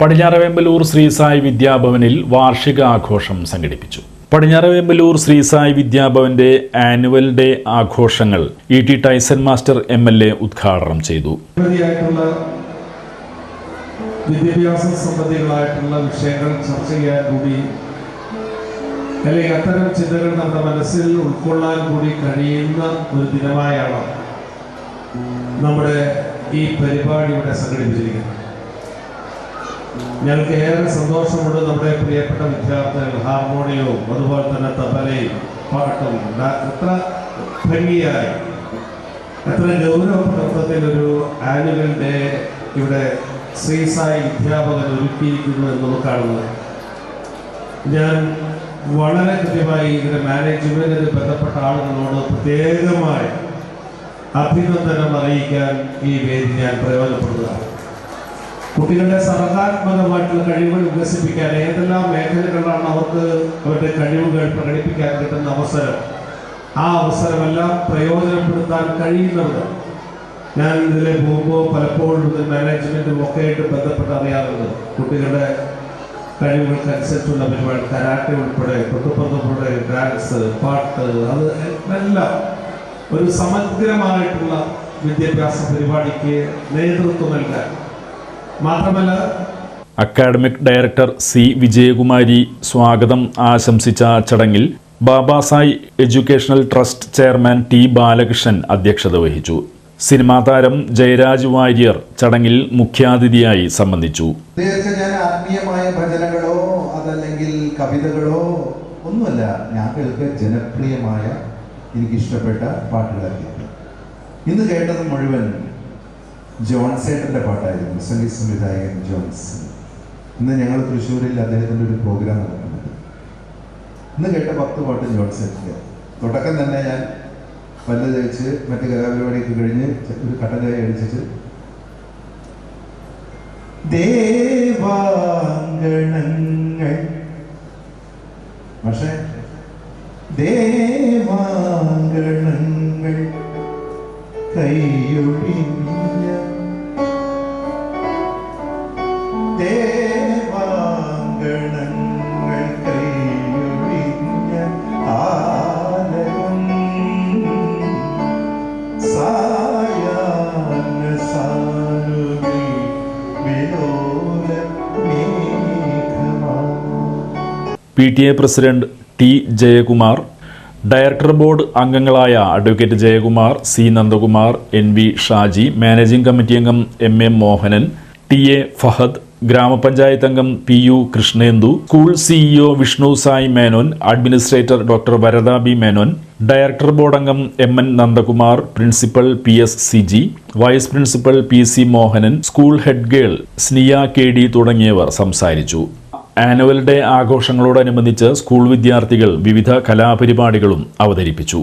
പടിഞ്ഞാറവേമ്പലൂർ ശ്രീസായി വിദ്യാഭവനിൽ വാർഷിക ആഘോഷം സംഘടിപ്പിച്ചു. പടിഞ്ഞാറവേമ്പലൂർ ശ്രീസായി വിദ്യാഭവന്റെ ആനുവൽ ഡേ ആഘോഷങ്ങൾ E T Tyson master M L A ഉദ്ഘാടനം ചെയ്തു. വിദ്യാഭ്യാസ സംബന്ധികളായിട്ടുള്ള വിഷയങ്ങൾ ചർച്ച ചെയ്യാൻ കൂടി അല്ലെങ്കിൽ അത്തരം ചിന്തകൾ നമ്മുടെ മനസ്സിൽ ഉൾക്കൊള്ളാൻ കൂടി കഴിയുന്ന ഒരു ദിനമായാണ് നമ്മുടെ ഈ പരിപാടി ഇവിടെ സംഘടിപ്പിച്ചിരിക്കുന്നത്. ഞങ്ങൾക്ക് ഏറെ സന്തോഷമുണ്ട് നമ്മുടെ പ്രിയപ്പെട്ട വിദ്യാർത്ഥികൾ ഹാർമോണിയവും അതുപോലെ തന്നെ തബലയും പാട്ടും. എത്ര ഭംഗിയായി. എത്ര ഗൗരവപ്രദത്തിൽ ഒരു ആനുവൽ ഡേ ഇവിടെ ശ്രീസായി അധ്യാപകൻ ഒരുക്കിയിരിക്കുന്നു എന്ന് കാണുന്നത് ഞാൻ വളരെ കൃത്യമായി ഇതിന്റെ മാനേജ്മെന്റിന് ബന്ധപ്പെട്ട ആളുകളോട് പ്രത്യേകമായി അഭിനന്ദനം അറിയിക്കാൻ ഈ വേദി ഞാൻ പ്രയോജനപ്പെടുന്നതാണ്. കുട്ടികളുടെ സർഗാത്മകമായിട്ടുള്ള കഴിവുകൾ വികസിപ്പിക്കാൻ ഏതെല്ലാം മേഖലകളിലാണ് അവർക്ക് അവരുടെ കഴിവുകൾ പ്രകടിപ്പിക്കാൻ കിട്ടുന്ന അവസരം? ആ അവസരമെല്ലാം പ്രയോജനപ്പെടുത്താൻ കഴിയുന്നവർ. ഞാൻ ഇതിലെ പോകുമ്പോൾ പലപ്പോഴും ഇത് മാനേജ്മെന്റും ഒക്കെ ആയിട്ട് ബന്ധപ്പെട്ട് അറിയാറുണ്ട്. കുട്ടികളുടെ കഴിവുകൾക്കനുസരിച്ചുള്ള പരിപാടി കരാട്ടെ ഉൾപ്പെടെ ഉൾപ്പെടെ ഡാൻസ് പാട്ട് അത് എല്ലാം ഒരു സമഗ്രമായിട്ടുള്ള വിദ്യാഭ്യാസ പരിപാടിക്ക് നേതൃത്വം നൽകാൻ മാത്രമല്ല അക്കാഡമിക് ഡയറക്ടർ സി വിജയകുമാരി സ്വാഗതം ആശംസിച്ച ചടങ്ങിൽ Babasai educational trust chairman T Balakrishnan അധ്യക്ഷത വഹിച്ചു. സിനിമാ താരം ജയരാജ് വാര്യർ ചടങ്ങിൽ മുഖ്യാതിഥിയായി സംബന്ധിച്ചു. ഞാൻ ആത്മീയമായ ഭജനകളോ അതല്ലെങ്കിൽ കവിതകളോ ഒന്നുമല്ല ഞങ്ങൾക്ക് ജനപ്രിയമായ എനിക്കിഷ്ടപ്പെട്ട പാട്ടുകളൊക്കെ ഇന്ന് കേട്ടത് മുഴുവൻ ജോൺസേട്ടന്റെ പാട്ടായിരുന്നു. സംഗീത സംവിധായകൻ ജോൺസൺ. ഇന്ന് ഞങ്ങൾ തൃശ്ശൂരിൽ അദ്ദേഹത്തിന്റെ ഒരു പ്രോഗ്രാം നടക്കുന്നുണ്ട് ഇന്ന് കേട്ട പത്ത് പാട്ട് ജോൺസേട്ടന്റെ. തുടക്കം തന്നെ ഞാൻ പല്ല് തേച്ച് മറ്റ് കലാപരിപാടിയൊക്കെ കഴിഞ്ഞ് ഒരു കട്ടൻ ചായ അടിച്ചിട്ട് ദേവാങ്കണങ്ങൾ. പക്ഷേ ദേവാങ്കണങ്ങൾ കൈയൊഴിഞ്ഞ P T A president T Jayakumar director board അംഗങ്ങളായ advocate Jayakumar C Nandakumar N V Shaji managing committee അംഗം M M Mohanan T A Fahad ഗ്രാമപഞ്ചായത്ത് അംഗം P U Krishnendu school CEO Vishnu Sai Menon administrator doctor Varada B Menon director board അംഗം M N Nandakumar principal P S C G vice principal P C Mohanan school head girl Sniya K D തുടങ്ങിയവർ സംസാരിച്ചു. Annual day ആഘോഷങ്ങളോടനുബന്ധിച്ച് school വിദ്യാർത്ഥികൾ വിവിധ കലാപരിപാടികളും അവതരിപ്പിച്ചു.